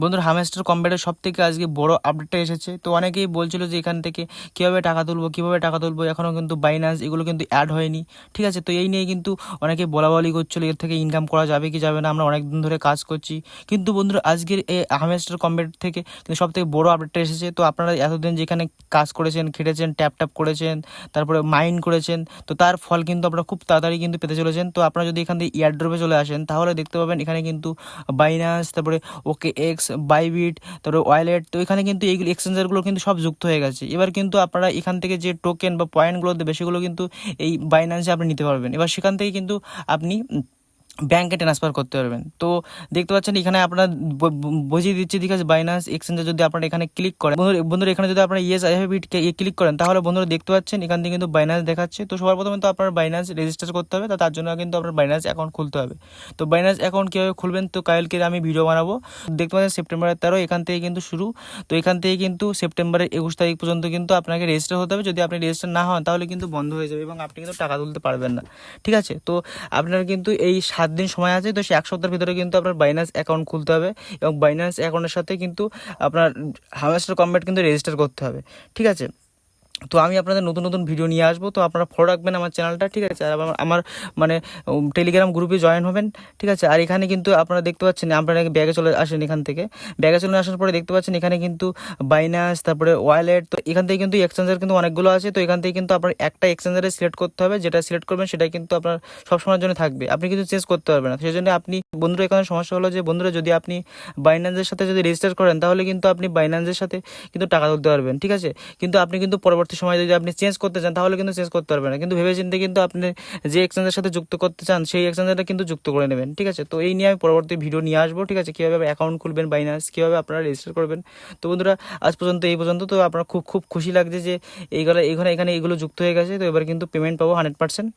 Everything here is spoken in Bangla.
বন্ধুরা হামেস্টার কম্ব্যাটের সব থেকে আজকে বড় আপডেটটা এসেছে। তো অনেকেই বলছিল যে এখান থেকে কীভাবে টাকা তুলবো, কীভাবে টাকা তুলবো এখনও কিন্তু বাইন্যান্স এগুলো কিন্তু অ্যাড হয়নি। ঠিক আছে, তো এই নিয়ে কিন্তু অনেকে বলা বলি করছিল, এর থেকে ইনকাম করা যাবে কি যাবে না, আমরা অনেক দিন ধরে কাজ করছি। কিন্তু বন্ধুরা, আজকের এই হামেস্টার কম্ব্যাট থেকে কিন্তু সব থেকে বড় আপডেটটা এসেছে। তো আপনারা এতদিন যেখানে কাজ করেছেন, খেটেছেন ট্যাপ ট্যাপ করেছেন, তারপরে মাইন করেছেন, তো তার ফল কিন্তু আপনারা খুব তাড়াতাড়ি কিন্তু পেতে চলেছেন। তো আপনারা যদি এখান থেকে ইয়ারড্রপে চলে আসেন, তাহলে দেখতে পাবেন এখানে কিন্তু বাইনান্স তারপরে ওকে এক্স বাইবিট তারপরে ওয়ালেট, তো এখানে কিন্তু এইগুলো এক্সচেঞ্জারগুলো কিন্তু সব যুক্ত হয়ে গেছে। এবার কিন্তু আপনারা এখান থেকে যে টোকেন বা পয়েন্টগুলো দেবে, সেগুলো কিন্তু এই বাইনান্সে আপনি নিতে পারবেন। এবার সেখান থেকে কিন্তু আপনি ব্যাংকে ট্রান্সফার করতে পারবেন। তো দেখতে পাচ্ছেন এখানে আপনার বুঝিয়ে দিচ্ছি, ঠিক আছে? বাইনান্স এক্সচেঞ্জে যদি আপনারা এখানে ক্লিক করেন, বন্ধুরা এখানে যদি আপনারা ইয়েস আই হ্যাভ ক্লিক করেন, তাহলে বন্ধুরা দেখতে পাচ্ছেন এখান থেকে কিন্তু বাইনান্স দেখাচ্ছে। তো সবার প্রথমে তো আপনার বাইনান্স রেজিস্টার করতে হবে, তো তার জন্য কিন্তু আপনার বাইনান্স অ্যাকাউন্ট খুলতে হবে। তো বাইনান্স অ্যাকাউন্ট কীভাবে খুলবেন? তো কালকে আমি ভিডিও বানাবো। দেখতে পাচ্ছেন সেপ্টেম্বরের তেরো, এখান থেকে কিন্তু শুরু। তো এখান থেকে কিন্তু সেপ্টেম্বরের একুশ তারিখ পর্যন্ত কিন্তু আপনাকে রেজিস্টার হতে হবে। যদি আপনি রেজিস্টার না হন, তাহলে কিন্তু বন্ধ হয়ে যাবে এবং আপনি কিন্তু টাকা তুলতে পারবেন না। ঠিক আছে? তো আপনার কিন্তু এই সাত দিন সময় আছে, তো সেই এক সপ্তাহের ভিতরে কিন্তু আপনার বাইন্যান্স অ্যাকাউন্ট খুলতে হবে এবং বাইন্যান্স অ্যাকাউন্টের সাথে কিন্তু আপনার হামেস্টার কম্ব্যাট কিন্তু রেজিস্টার করতে হবে। ঠিক আছে? তো আমি আপনাদের নতুন নতুন ভিডিও নিয়ে আসব। তো আপনারা ফলো রাখবেন আমার চ্যানেলটা ঠিক আছে? আর আমার- মানে টেলিগ্রাম গ্রুপে জয়েন হবেন, ঠিক আছে? আর এখানে কিন্তু আপনারা দেখতে পাচ্ছেন, আপনারা ব্যাগে চলে আসেন এখান থেকে। ব্যাগে চলে আসার পরে দেখতে পাচ্ছেন এখানে কিন্তু বাইনান্স তারপরে ওয়ালেট তো এখান থেকে কিন্তু এক্সচেঞ্জার কিন্তু অনেকগুলো আছে। তো এখান থেকে কিন্তু আপনার একটা এক্সচেঞ্জারে সিলেক্ট করতে হবে। যেটা সিলেক্ট করবেন, সেটা কিন্তু আপনার সবসময়ের জন্য থাকবে। আপনি কিন্তু চেঞ্জ করতে পারবেন না। সেই জন্য আপনি, বন্ধুরা, এখানে সমস্যা হলো যে, বন্ধুরা, যদি আপনি বাইন্যান্সের সাথে যদি রেজিস্টার করেন, তাহলে কিন্তু আপনি বাইন্যান্সের সাথে কিন্তু টাকা তুলতে পারবেন, ঠিক আছে? কিন্তু আপনি কিন্তু পরবর্তী সময় যদি আপনি চেঞ্জ করতে চান, তাহলে কিন্তু চেঞ্জ করতে পারবেন না। কিন্তু ভেবে চিন্তে কিন্তু আপনি যে এক্সচেঞ্জের সাথে যুক্ত করতে চান, সেই এক্সচেঞ্জটা কিন্তু যুক্ত করে নেবেন, ঠিক আছে? তো এই নিয়ে আমি পরবর্তী ভিডিও নিয়ে আসব, ঠিক আছে? কীভাবে অ্যাকাউন্ট খুলবেন বাইন্যান্স কীভাবে আপনারা রেজিস্টার করবেন? তো বন্ধুরা, আজ পর্যন্ত এই পর্যন্ত। তো আপনার খুব খুব খুশি লাগছে যে এইগুলো, এখানে এখানে এগুলো যুক্ত হয়ে গেছে। তো এবার কিন্তু পেমেন্ট পাবো হান্ড্রেড পার্সেন্ট